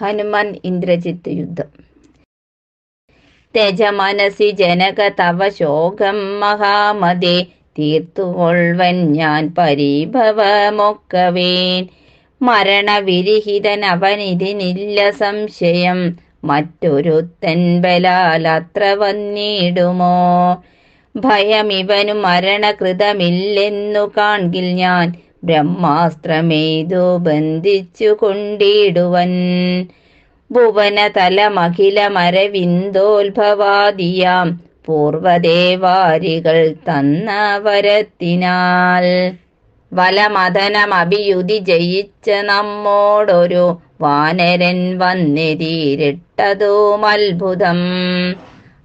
ഹനുമാൻ ഇന്ദ്രജിത്ത് യുദ്ധം. തെജമനസി ജനക തവ ശോകം മഹാമതേ തീർത്തുകൊൾവൻ ഞാൻ പരീഭവമൊക്കവേൻ. മരണവിരഹിതൻ അവനിതിനില്ല സംശയം മറ്റൊരുത്തൻ ബലാൽ അത്ര വന്നിടുമോ? ഭയമിവനു മരണകൃതമില്ലെന്നു കാൺകിൽ ഞാൻ ബ്രഹ്മാസ്ത്രമെയ്തു ബന്ധിച്ചു കൊണ്ടിടുവൻ ഭുവനതലമഖിലമരവിന്ദോത്ഭവാദിയാം പൂർവദേവാരികൾ തന്ന വരത്തിനാൽ വലമദനമഭിയുതി ജയിച്ച നമ്മോടൊരു വാനരൻ വന്നിരീരിട്ടതും അത്ഭുതം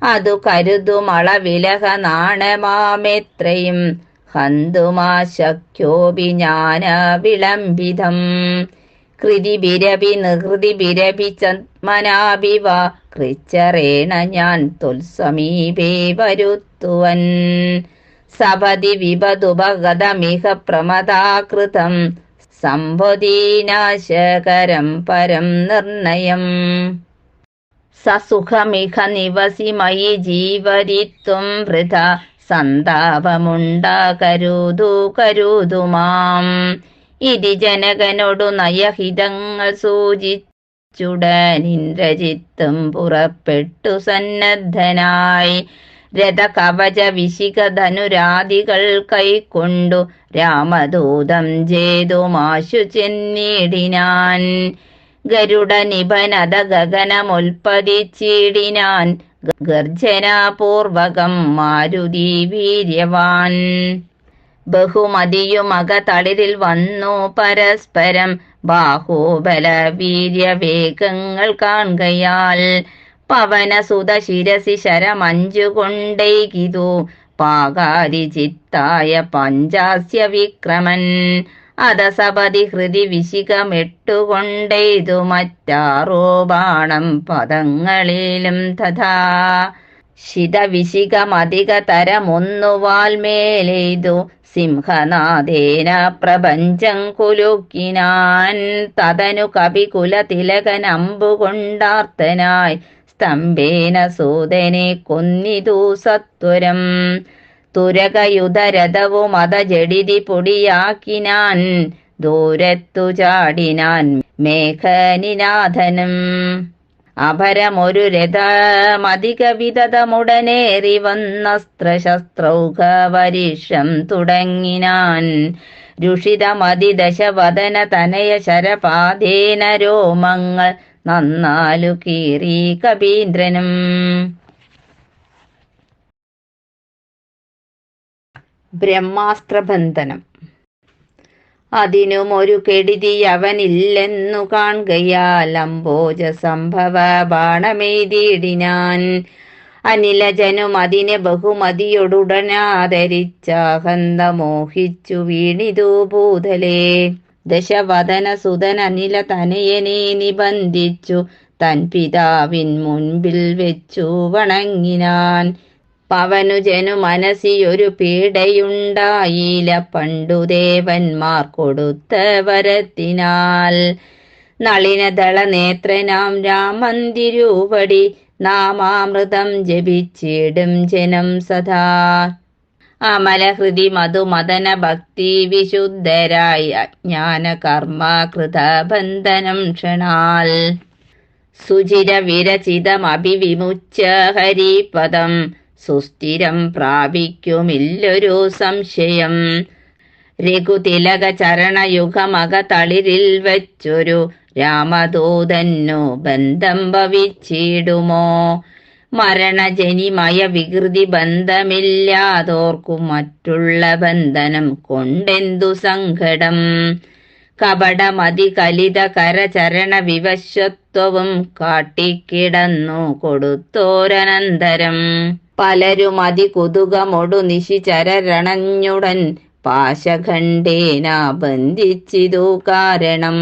അതു കരുതുമളവിലഹ നാണമാമെത്രയും ഹന്തുമാശക്യോപി ജ്ഞാന വിളംബിതം കൃതി ബിരബി നിഹൃതി ബിരബി ചന്മനാഭിവ. കൃച്ചറേണ ഞാൻ തുൽസമീപേ വരുത്തുവൻ. സപതി വിപതുപഗതമിഹ പ്രമദാകൃതം. സംഭുതീനാശകരം പരം നിർണയം. സസുഖമിഹ നിവസി മയി ജീവരിത്വം വൃഥ. സന്താപമുണ്ടാകരുതു കരുതുമാം. ഇതി ജനകനോടു നയഹിതങ്ങൾ സൂചിച്ചുടൻ ഇന്ദ്രജിത്തും പുറപ്പെട്ടു സന്നദ്ധനായി. രഥകവച വിശിക ധനുരാദികൾ കൈക്കൊണ്ടു രാമദൂതം ജേതുമാശു ചെന്നിടിനാൻ. ഗരുഡ നിപനത ഗഗനമുൽപ്പതിച്ചിടിനാൻ ഗർജനാപൂർവകം മാരുതി വീര്യവാൻ. ബഹുമതിയുമക തളിരിൽ വന്നു പരസ്പരം ബാഹുബല വീര്യവേഗങ്ങൾ കാണുകയാൽ പവനസുത ശിരസി ശരമഞ്ചു കൊണ്ടൈകിതു പാകാരി ചിത്തായ പഞ്ചാസ്യ വിക്രമൻ അധസപതി ഹൃതി വിശികമിട്ടുകൊണ്ടെയ്തു മറ്റാറോ ബാണം പദങ്ങളിലും തഥാ. ശിതവിശികമധികതരമൊന്നു വാൽമേലെയ്തു സിംഹനാഥേന പ്രപഞ്ചം കുലുക്കിനാൻ. തതനു കവികുല തിലകനമ്പുകൊണ്ടാർത്തനായി സ്തംഭേന സൂതനെ കൊന്നിതു സത്വരം. തുരകയുധരഥവും അത ജഡിതി പൊടിയാക്കിനാൻ. ദൂരത്തു ചാടിനാൻ മേഘനിനാഥനും. അപരമൊരു രഥമധിക വിതതമുടനേറി തുടങ്ങിനാൻ. രുഷിതമതിദശവദന തനയ ശരപാതേന രോമങ്ങൾ നന്നാലു കീറി കപീന്ദ്രനും. ബ്രഹ്മാസ്ത്രബന്ധനം. അതിനും ഒരു കെടുതി അവനില്ലെന്നു കാണുകയാൽ അംബോജ സംഭവ ബാണമെയ്തിടിനാൻ. അനിലജനും അതിനെ ബഹുമതിയൊടുടനാദരിച്ചാഹന്ത മോഹിച്ചു വീണിതു ഭൂതലേ ദശവദന സുതൻ അനില തനയനെ നിബന്ധിച്ചു തൻ പിതാവിൻ മുൻപിൽ വെച്ചു വണങ്ങിനാൻ. പവനുജനു ഒരു പീഡയുണ്ടായില്ല പണ്ടു ദേവന്മാർ കൊടുത്ത വരത്തിനാൽ. നളിനദള നേത്രനാം തിരുവടി നാമാമൃതം ജപിച്ചിടും ജനം സദാ. അമലഹൃതി മധുമദന ഭക്തി വിശുദ്ധരായ അജ്ഞാന കർമ്മ കൃതബന്ധനം ക്ഷണാൽ. സുചിര വിരചിതമഭിവിമുച്ച ഹരിപദം സുസ്ഥിരം പ്രാപിക്കുമില്ലൊരു സംശയം. രഘുതിലക ചരണയുഗമക തളിരിൽ വച്ചൊരു രാമദൂതന്നു ബന്ധം ഭവിച്ചിടുമോ? മരണജനിമയ വികൃതി ബന്ധമില്ലാതോർക്കും മറ്റുള്ള ബന്ധനം കൊണ്ടെന്തു സങ്കടം? കപടമതി കലിത കരചരണ വിവശത്വവും കാട്ടിക്കിടന്നു കൊടുത്തോരനന്തരം. പലരും അതി കൊതുകമൊടു നിശി ചരരണഞ്ഞുടൻ പാശഖണ്ഡേന ബന്ധിച്ചിതു കാരണം.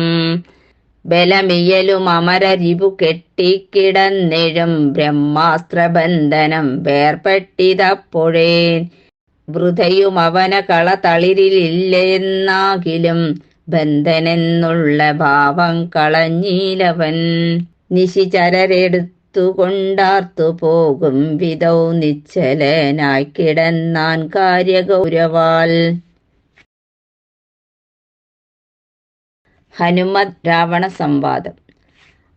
ബലമിയലും അമരരിവു കെട്ടിക്കിടന്നെഴും ബ്രഹ്മാസ്ത്രബന്ധനം വേർപെട്ടിതപ്പോഴേ. വൃഥയും അവന കള തളിരിലില്ലെന്നാകിലും ബന്ധനെന്നുള്ള ഭാവം കളഞ്ഞീലവൻ. നിശിചരരെടുത്തുകൊണ്ടാർത്തു പോകും വിധൗ നിശ്ചലനായി കിടന്നാൻ കാര്യഗൗരവാൽ. ഹനുമത് രാവണ സംവാദം.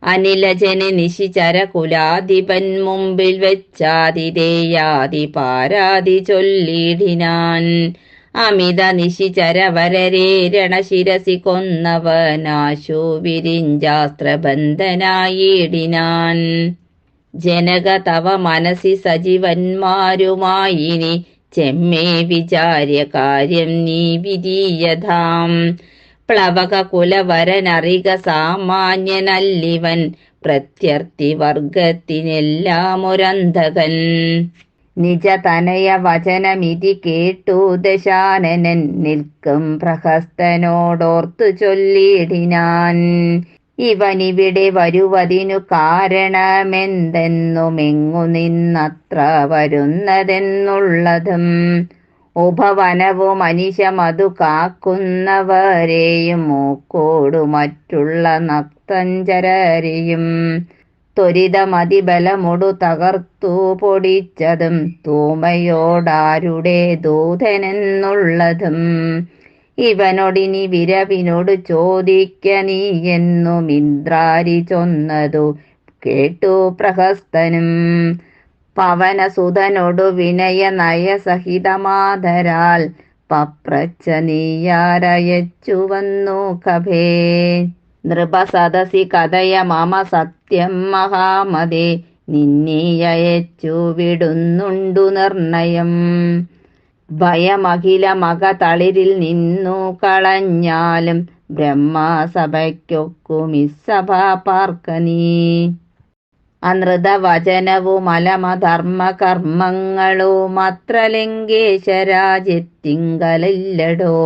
അനിലജന് നിശിചര കുലാധിപൻ മുമ്പിൽ വെച്ചാതിഥേയാതി പാരാതി ചൊല്ലിടിനാൻ. അമിത നിശിചര വരരേ രണശിരസി കൊന്നവനാശു വിരിഞ്ചാസ്ത്രബന്ധനായിടിനാൻ ജനക തവ മനസി സജീവന്മാരുമായിനി. ചെമ്മേ വിചാര്യ കാര്യം നീ വിധീയതാം പ്ലവക കുലവരനറിക സാമാന്യനല്ലിവൻ. പ്രത്യർത്ഥി വർഗത്തിനെല്ലാം ഒരന്ധകൻ നിജ തനയ വചനമിതി കേട്ടു ദശാനനൻ. നിൽക്കും പ്രഹസ്തനോടോർത്തു ചൊല്ലിടിനാൻ. ഇവനിവിടെ വരുവതിനു കാരണമെന്തെന്നുമെങ്ങു നിന്നത്ര വരുന്നതെന്നുള്ളതും ഉപവനവും മനുഷ്യമതു കാക്കുന്നവരെയും മൂക്കോടു മറ്റുള്ള നക്തഞ്ചരരെയും ത്വരിതമതിബലമൊടു തകർത്തു പൊടിച്ചതും തൂമയോടാരുടെ ദൂതനെന്നുള്ളതും ഇവനൊടിനി വിരവിനോട് ചോദിക്ക നീ എന്നു മിന്ദ്രാരി ചൊന്നതു കേട്ടു പ്രഹസ്തനും. പവനസുതനോടു വിനയ നയസഹിതമാതരാൽ പപ്രച്ച നീയാരയച്ചു വന്നു കഭേ. നൃപസദസി കഥയ മമ സത്യം മഹാമതേ നിന്നെയച്ചു വിടുന്നുണ്ടു നിർണയം. ഭയമഖില മക തളിരിൽ നിന്നു കളഞ്ഞാലും ബ്രഹ്മസഭയ്ക്കൊക്കുമിസഭ പാർക്ക നീ അനൃതവചനവും അലമധർമ്മ കർമ്മങ്ങളും അത്ര ലങ്കേശരാജ്യത്തിങ്കലില്ലടോ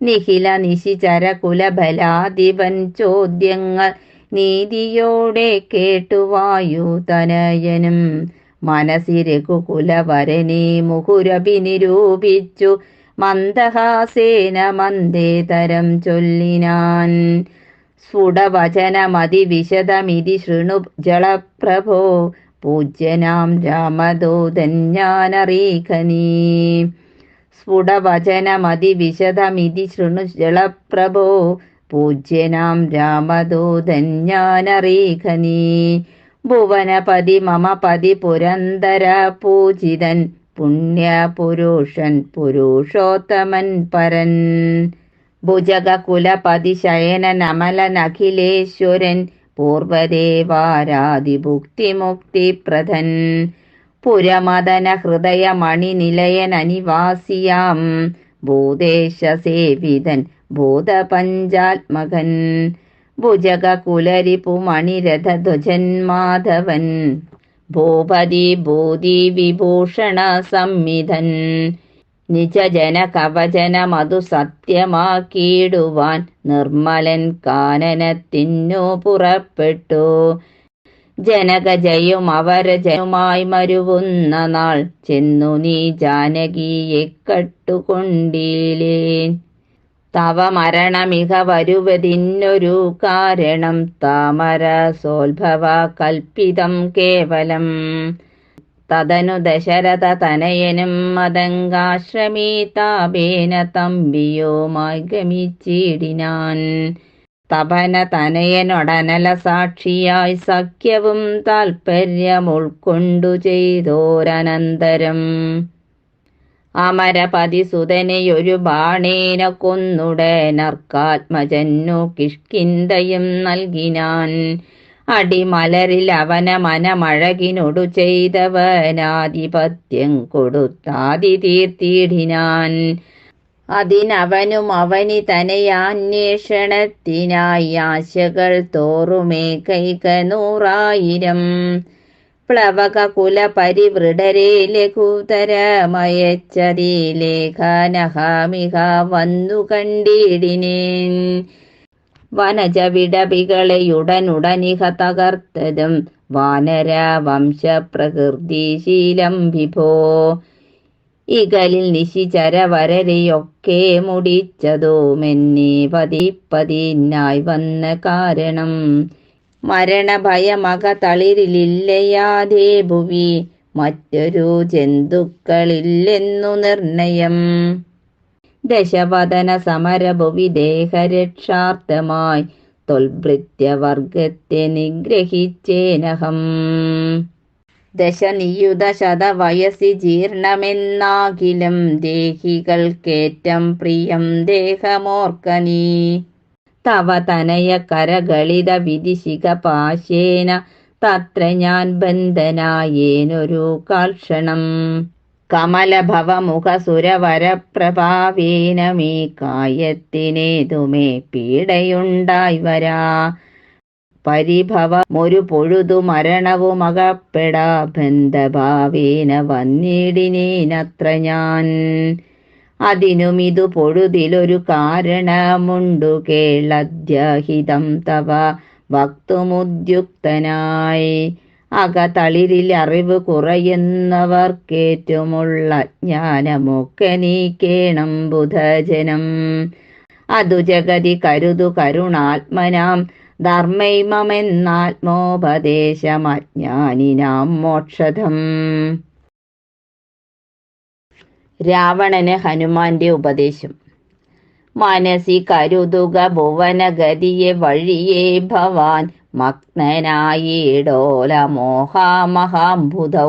നിഖില നിശിചര കുലബലാധിപൻ ചോദ്യങ്ങൾ നീതിയോടെ കേട്ടുവായുതനയനും കുലവരനെ രഘുകുലവരനെ മുഹുരഭിനിരൂപിച്ചു മന്ദഹാസേന മന്ദേതരം ചൊല്ലിനാൻ. സ്ഫുടവചനമതിവിശദമിതി ശൃണു ജളപ്രഭോ പൂജ്യനാം രാമദൂതൻ ഞാനറിയിക്കനീ. സ്ഫുടവചനമതിവിശദമിതി ശൃണു ജളപ്രഭോ പൂജ്യനാം രാമദൂതൻ ഞാനറിയിക്കനീ. ഭുവനപതി മമ പതി പുരന്തര പൂജിതൻ പുണ്യപുരുഷൻ പുരുഷോത്തമൻ പരൻ. ഭുജകുലപതി ശയനൻ അമലൻ അഖിലേശ്വരൻ പൂർവദേവാരാതിഭുക്തിമുക്തിപ്രദൻ പുരമദന ഹൃദയമണി നിലയൻ അനിവാസിയാം ഭൂദേശ സേവിതൻ ഭൂതപഞ്ചാത്മകൻ. ഭുജകുലരിപു മണിരഥധ്വജൻ മാധവൻ. ഭൂപതി ഭൂതി വിഭൂഷണ സംവിധൻ. നിജജന കവചന മധു സത്യമാക്കിയിടുവാൻ നിർമ്മലൻ കാനനത്തിന്നു പുറപ്പെട്ടു. ജനകജയും അവരജയുമായി മരുവുന്ന നാൾ ചെന്നു നീ ജാനകിയെ കട്ടുകൊണ്ടിലേൻ. തവ മരണമിക വരുവതിന്നൊരു കാരണം താമര സോത്ഭവ കൽപ്പിതം കേവലം. തദനു ദശരഥ തനയനും മതങ്കാശ്രമീ താപേന തമ്പിയോ ഗമിച്ചിടിനാൻ തപന തനയനൊടനല സാക്ഷിയായി സഖ്യവും താൽപ്പര്യം ഉൾക്കൊണ്ടു ചെയ്തോരനന്തരം. അമരപതി സുതനെയൊരു ബാണേന കൊന്നുടനർക്കാത്മജന്നു കിഷ്കിന്തയും നൽകിനാൻ. അടിമലരിൽ അവന മനമഴകിനൊടു ചെയ്തവനാധിപത്യം കൊടുത്താതി തീർത്തിയിടിനാൻ അതിനവനും അവനി തനയാന്വേഷണത്തിനായി ആശകൾ തോറുമേ കൈക നൂറായിരം പ്ലവക കുല പരിവൃഢരെ ലഘുതരമയച്ചതി ലേഖനഹാമിക വന്നു കണ്ടിടിനേൻ. വനജവിടവികളെയുടനുടനിഹ തകർത്തതും വാനര വംശ പ്രകൃതിശീലം വിഭോ. ഇകലിൽ നിശിചരവരരെയൊക്കെ മുടിച്ചതുമെന്നെ പതിപ്പതിനായി വന്ന കാരണം. മരണഭയമക തളിരിലില്ലയാതേ ഭുവി മറ്റൊരു ജന്തുക്കളില്ലെന്നു നിർണയം. ദശവദന സമരഭുവി ദേഹരക്ഷാർത്ഥമായി. തൊൽഭൃത്യവർഗത്തെ നിഗ്രഹിച്ചേനഹം. ദശനിയുത ശതവയസി ജീർണമെന്നാകിലും ദേഹികൾക്കേറ്റം പ്രിയം ദേഹമോർക്കനീ. തവ തനയ കരകളിത വിദിശിക പാശേന. തത്ര ഞാൻ ബന്ധനായേനൊരു കാൽക്ഷണം. കമലഭവമുഖസുരവരപ്രഭാവേന മീ കായത്തിനേതുമേ പീഡയുണ്ടായി വരാ. പരിഭവമൊരു പൊഴുതു മരണവുമകപ്പെടാ ബന്ധഭാവേന വന്നിടിനേനത്ര ഞാൻ. അതിനുമിതു പൊഴുതിലൊരു കാരണമുണ്ടു കേളദ്യഹിതം തവ വക്തുമുദ്യുക്തനായി. അകതളിരിൽ അറിവ് കുറയുന്നവർക്കേറ്റുമുള്ള ജ്ഞാനമൊക്കെ നീക്കേണം ബുധജനം. അതു ജഗതി കരുതു കരുണാത്മനാം ധർമ്മൈമമെന്നാത്മോപദേശമജ്ഞാനിനാം മോക്ഷതം രാവണന് ഹനുമാന്റെ ഉപദേശം. മനസി കരുതുക ഭുവനഗതിയെ വഴിയേ ഭവാൻ മഗ്നനായിടോല മോഹാമഹാംബുധോ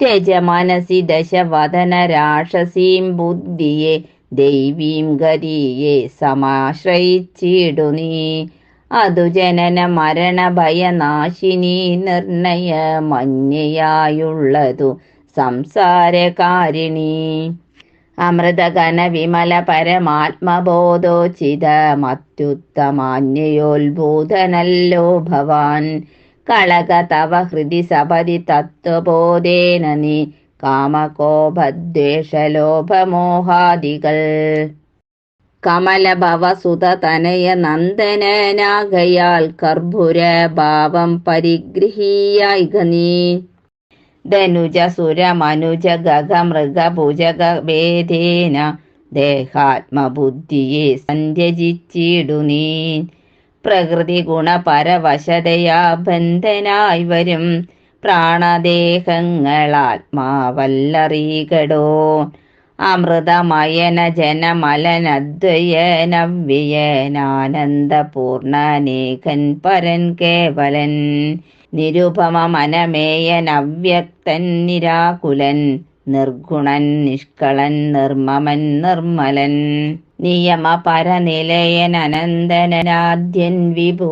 ത്യജ മനസി ദശവദന രാക്ഷസീം ബുദ്ധിയെ ദൈവീം ഗതിയെ സമാശ്രയിച്ചിടു നീ. അതു ജനന മരണ ഭയനാശിനി നിർണയമന്യയായുള്ളതു സംസാരകാരിണി. അമൃതഘന വിമല പരമാത്മബോധോചിത മത്യുത്തമാന്യയോത്ഭൂതനല്ലോ ഭവാൻ. കളക തവ ഹൃദി സപതി തത്വബോധേന നീ കാമകോപദ്വേഷലോഭമോഹാദികൾ. കമലഭവസുത തനയ നന്ദനനാഗയാൽ കർഭുര ഭാവം പരിഗൃഹീയായിക നീ ധനുജ സുര മനുജ ഗഗ മൃഗ ഭുജഗ ഭേദേന ദേഹാത്മബുദ്ധിയെ സന്ധ്യജിച്ചിടു നീ പ്രകൃതി ഗുണപരവശതയാ ബന്ധനായി വരും പ്രാണദേഹങ്ങളാത്മാവല്ലറികടോ. അമൃതമയന ജനമലനദ്വയനവ്യയനാനന്ദപൂർണനേകൻ പരൻ കേവലൻ. നിരുപമ മനമേയൻ അവ്യക്തൻ നിരാകുലൻ നിർഗുണൻ നിഷ്കളൻ നിർമ്മമൻ നിർമ്മലൻ. നിയമ പരനിലയൻ അനന്തനാദ്യൻ വിഭൂ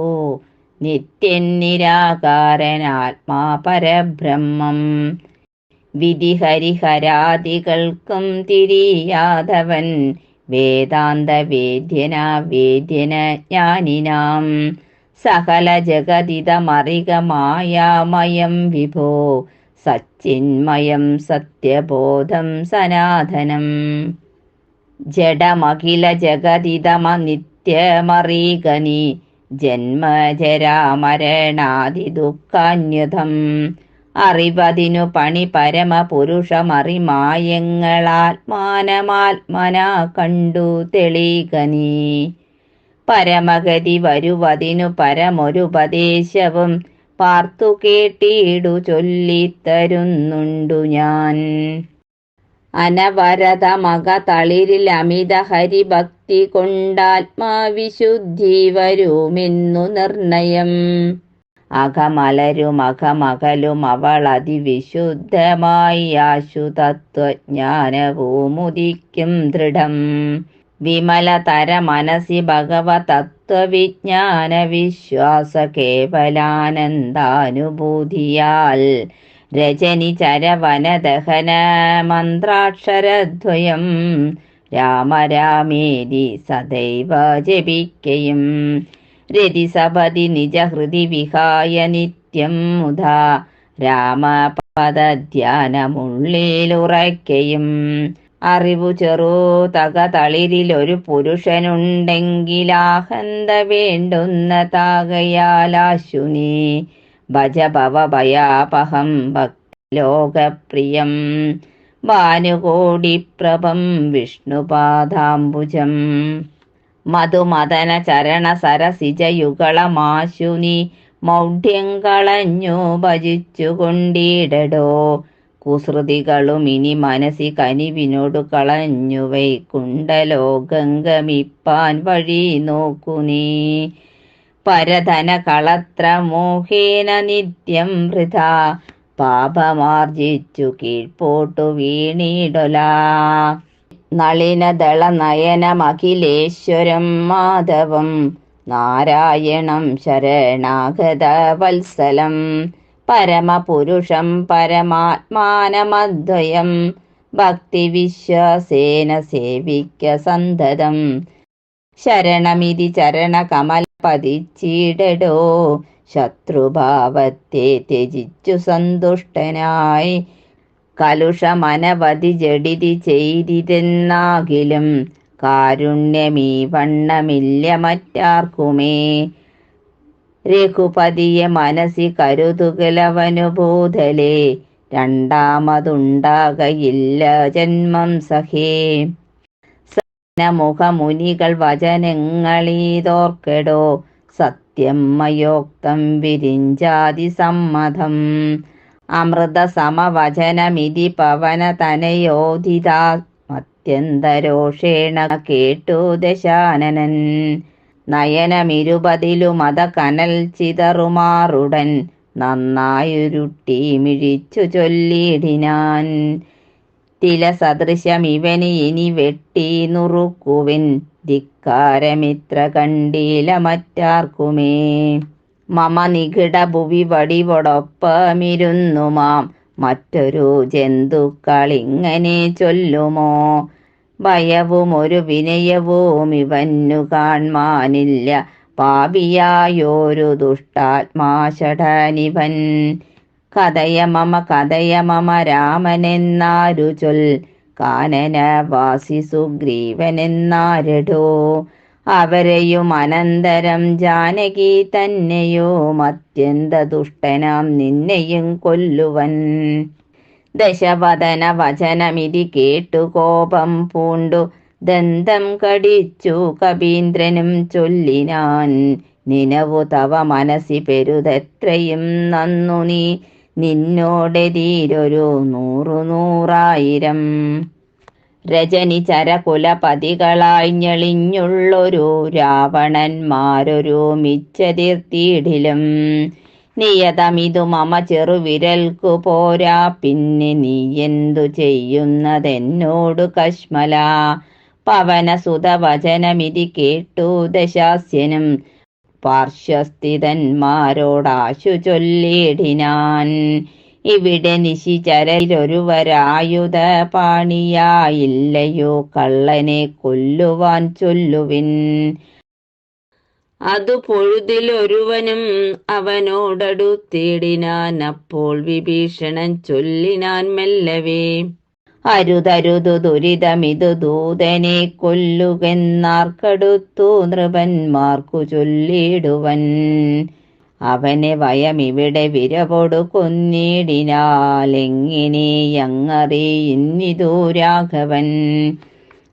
നിത്യൻ നിരാകാരൻ ആത്മാ പരബ്രഹ്മം വിധി ഹരിഹരാദികൾക്കും തിരിയാതവൻ വേദാന്ത വേദ്യന വേദ്യന ജ്ഞാനിനാം സകല ജഗതിത മായാമയം വിഭോ സച്ചിന്മയം സത്യബോധം സനാതനം. ജഡമഖില ജഗതിതമ നിത്യമറീകനി ജന്മജരാമരണാദി ദുഃഖാന്യതം അറിവതിനു പണി പരമപുരുഷമറിമായങ്ങളാത്മാനമാത്മന കണ്ടു തെളികനീ. പരമഗതി വരുവതിനു പരമൊരുപദേശവും പാർത്തു കേട്ടിടു ചൊല്ലിത്തരുന്നുണ്ടു ഞാൻ. അനവരതമക തളിരിൽ അമിത ഹരിഭക്തി കൊണ്ടാത്മാവിശുദ്ധി വരുമെന്നു നിർണയം. അകമലരും അകമകലും അവൾ അതിവിശുദ്ധമായി ആശുതത്വജ്ഞാനവും ഉദിക്കും ദൃഢം. വിമലതര മനസി ഭഗവ തത്വവിജ്ഞാന വിശ്വാസ കേവലാനന്ദാനുഭൂതിയാൽ രജനി ചരവനദഹന മന്ത്രാക്ഷരദ്വയം രാമരാമേരി സദൈവ ജപിക്കയും രതിസപതി നിജഹൃതി വിഹായ നിത്യം മുധാ രാമപദധ്യാനമുള്ളിലുറയ്ക്കയും അറിവു ചെറു തക തളിരിലൊരു പുരുഷനുണ്ടെങ്കിലാഹന്ത വേണ്ടുന്ന താകയാലാശുനി ഭജഭവ ഭയാപഹം ഭക്തലോകപ്രിയം. ഭാനുകോടിപ്രഭം വിഷ്ണുപാദാംബുജം. മധുമദന ചരണ സരസിജയുഗളമാശുനി മൗഢ്യം കളഞ്ഞു ഭജിച്ചു കൊണ്ടിടടോ കുസൃതികളും ഇനി മനസ്സി കനിവിനോടു കളഞ്ഞു വൈകുണ്ടലോ ഗംഗമിപ്പാൻ വഴി നോക്കു നീ. പരധന കളത്ര മോഹേന നിത്യം വൃഥ. പാപമാർജിച്ചു കീഴ്പോട്ടു വീണിടൊല. നളിനദള നയനമഖിലേശ്വരം മാധവം. നാരായണം ശരണാഗത വത്സലം പരമപുരുഷം പരമാത്മാനമദ്വയം ഭക്തിവിശ്വാസേന സേവിക്ക സന്തതം. ശരണമിതി ചരണകമല പതിച്ചിടടോ ശത്രുഭാവത്തെ ത്യജിച്ചു സന്തുഷ്ടനായി. കലുഷമനവധി ജഡിതി ചെയ്തിരുന്നാകിലും കാരുണ്യമീ വണ്ണമില്ല മറ്റാർക്കുമേ. രഘുപതിയെ മനസ്സി കരുതുകലവനു ഭൂതലേ രണ്ടാമതുണ്ടാകയില്ല ജന്മം സഖേ. സനമുഖമുനികൾ വചനങ്ങളീതോർക്കെടോ സത്യം മയോക്തം വിരിഞ്ചാതി സമ്മതം. അമൃത സമവചനമിതി പവന തനയോധിതാ അത്യന്തരോഷേണ കേട്ടു ദശാനനൻ. നയനമിരുപതിലുമത കനൽ ചിതറുമാറുടൻ നന്നായുരുട്ടി മിഴിച്ചു ചൊല്ലിടിനാൻ. തില സദൃശം ഇവന് ഇനി വെട്ടി നുറുക്കുവിൻ. ധിക്കാരമിത്ര കണ്ടീല മറ്റാർക്കുമേ. മമ നികിട ഭുവി വടിവോടൊപ്പമിരുന്നു മാം മറ്റൊരു ജന്തുക്കൾ ഇങ്ങനെ ചൊല്ലുമോ? ഭയവും ഒരു വിനയവും ഇവന്നു കാൺമാനില്ല പാപിയായോരു ദുഷ്ടാത്മാശടനിവൻ കഥയ മമ കഥയ മമ രാമനെന്നാരു ചൊൽ. കാനനവാസി സുഗ്രീവനെന്നാരടോ. അവരെയും അനന്തരം ജാനകി തന്നെയോ. അത്യന്ത ദുഷ്ടനാം നിന്നെയും കൊല്ലുവൻ. ദശവദന വചനമിതി കേട്ടു കോപം പൂണ്ടു. ദന്തം കടിച്ചു കവീന്ദ്രനും ചൊല്ലിനാൻ നിനവു തവ മനസ്സി പെരുതെത്രയും നന്നു നീ. നിന്നോടെതീരൊരു നൂറു നൂറായിരം. രജനി ചരകുലപതികളായി ഞെളിഞ്ഞുള്ളൊരു രാവണന്മാരൊരു മിച്ചതിർത്തിയിടിലും. നിയതമിതു മമ ചെറുവിരൽക്കു പോരാ. പിന്നെ നീ എന്തു ചെയ്യുന്നതെന്നോടു കശ്മല. പവനസുതവചനമിതി കേട്ടു ദശാസ്യനും. പാർശ്വസ്ഥിതന്മാരോടാശു ചൊല്ലിടിനാൻ ഇവിടെ നിശിചരയിലൊരുവരായുധ പാണിയായില്ലയോ കള്ളനെ കൊല്ലുവാൻ ചൊല്ലുവിൻ. അതു പൊഴുതിലൊരുവനും അവനോടടുത്തിടിനാൻ അപ്പോൾ വിഭീഷണൻ ചൊല്ലിനാൻ മെല്ലവേ. അരുതരുതു ദുരിതമിതു ദൂതനെ കൊല്ലുകെന്നാർക്കടുത്തു നൃപന്മാർക്കു ചൊല്ലിടുവൻ. അവനെ വയമിവിടെ വിരവൊടു കൊന്നിടിനാലെങ്ങിനെയങ്ങറിയിന്നിതു രാഘവൻ.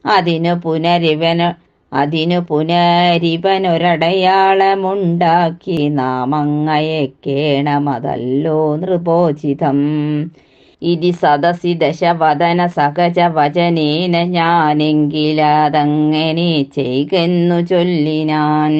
അതിനു പുനരിവന അതിനു പുനരിവനൊരടയാളമുണ്ടാക്കി നാമങ്ങയക്കേണമതല്ലോ നൃപോചിതം. ഇതി സദസി ദശവദന സഹജ വചനേന ഞാനെങ്കിലതങ്ങനെ ചെയ്കെന്നു ചൊല്ലിനാൻ.